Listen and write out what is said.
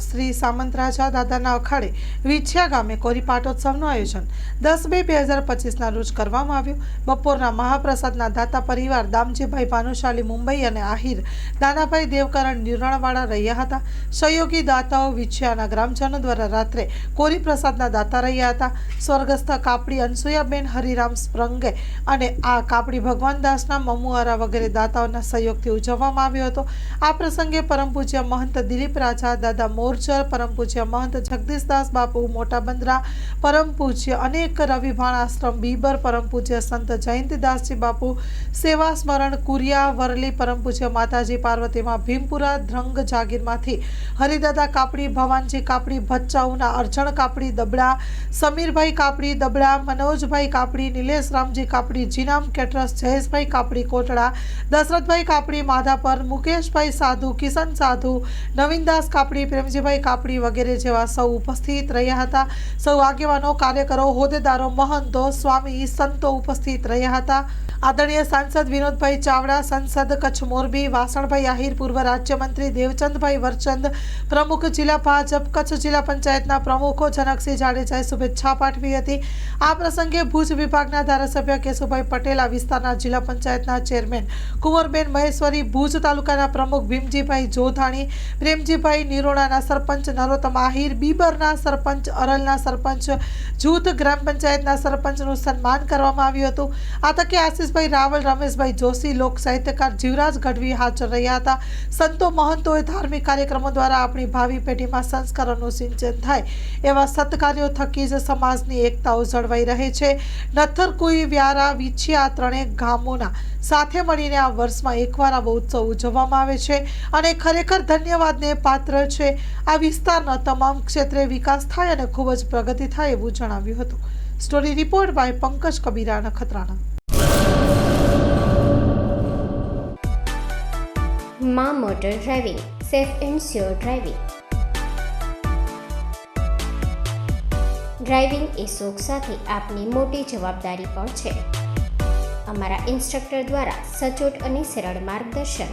શ્રી સામંતરાજા દાદાના અખાડે વિછિયા ગામે કોરી પાટોત્સવનું આયોજન. દસ બે બે હજાર પચીસના રોજ કરવામાં આવ્યું. બપોરના મહાપ્રસાદના દાતા પરિવાર દામજીભાઈ ભાનુશાલી મુંબઈ અને આહિર દાનાભાઈ દેવકરણ નિરણવાળા રહ્યા હતા. સહયોગી દાતાઓ વિછિયાના ગ્રામજનો દ્વારા રાત્રે કોરી પ્રસાદના દાતા રહ્યા હતા. સ્વર્ગસ્થ કાપડી અનસુયાબેન, હરિરામ સ્પ્રંગે અને આ કાપડી ભગવાનદાસના મમુઆરા વગેરે દાતાઓના સહયોગથી ઉજવવામાં આવ્યો હતો. આ પ્રસંગે પરમ પૂજ્ય મહંત દિલીપ રાજા, દાદા મોરચર પરમ પૂજ્ય મહંત જગદીશદાસ બાપુ, મોટા બંદરા પરમ પૂજ્ય અનેક રવિભાણ આશ્રમ બીબર પરમ પૂજ્ય સંત જયંતિદાસજી બાપુ, સેવા સ્મરણ કુરિયા વરલી પરમ પૂજ્ય માતાજી, પાર્વતીમાં ભીમપુરા ધ્રંગ જાગીરમાંથી હરિદાદા કાપડી ભવાનજી કાપડી ભચ્ચાઉના અર્જણ કાપડી દબડા, સમીરભાઈ કાપડી દબડા, મનોજભાઈ કાપડી નિલેશ રામજી કાપડી, જીનામ કેટરસ, જયેશભાઈ કાપડી કોટડા, દશરથભાઈ કાપડી માધાપર, મુકેશભાઈ સાધુ, કિશન સાધુ, નવીનદાસ કાપડી પ્રેમજીભાઈ કાપડી વગેરે જેવા સૌ ઉપસ્થિત રહ્યા હતા. સૌ આગેવાનો, કાર્યકરો, હોદ્દેદારો, મહંતો, સ્વામી, સંતો ઉપસ્થિત રહ્યા હતા. આદરણીય સાંસદ વિનોદભાઈ ચાવડા, સંસદ કચ્છ મોરબી, વાસણભાઈ આહિર, પૂર્વ રાજ્યમંત્રી દેવચંદભાઈ વરચંદ, પ્રમુખ જિલ્લા ભાજપ, કચ્છ જિલ્લા પંચાયતના પ્રમુખો જનકસિંહ જાડેજાએ શુભેચ્છા પાઠવી હતી. આ પ્રસંગે ભુજ વિભાગના ધારાસભ્ય કેશુભાઈ પટેલ, આ વિસ્તારના જિલ્લા પંચાયતના ચેરમેન કુંવરબેન મહેશ્વરી, ભુજ તાલુકાના પ્રમુખ ભીમજીભાઈ જોધાણી, પ્રેમજીભાઈ નિરોણાના સરપંચ નરોત્તમ આહિર બીબરના સરપંચ અરલના સરપંચ, જૂથ, ગ્રામ પંચાયતના સરપંચનું સન્માન કરવામાં આવ્યું હતું. આ તકે આશીષભાઈ રાવલ, રમેશભાઈ જોશી, લોક સાહિત્યકાર જીવરાજ ગઢવી હાજર રહ્યા હતા. સંતો મહંતોએ ધાર્મિક કાર્યક્રમો દ્વારા આપણી ભાવિ પેઢીમાં સંસ્કારોનું સિંચન થાય એવા સત્કાર્યો થકી જ સમાજની એકતાઓ જળવાઈ રહે છે. નથરકુઈ વ્યારા વિછિયા ત્રણેક ગામોના સાથે મળીને આ વર્ષમાં એકવાર આવો ઉત્સવ ઉજવવામાં આવે છે અને ખરેખર ધન્યવાદને પાત્ર છે. આ વિસ્તારના તમામ ક્ષેત્રે વિકાસ થાય અને ખૂબ જ પ્રગતિ થાય એવું જણાવ્યું હતું. Story report by Pankaj Kabira Nakhatrana માં motor driving, safe and sure driving. Driving એ શોખ સાથે આપની મોટી જવાબદારી પણ છે. અમારા ઇન્સ્ટ્રક્ટર દ્વારા સચોટ અને સરળ માર્ગદર્શન.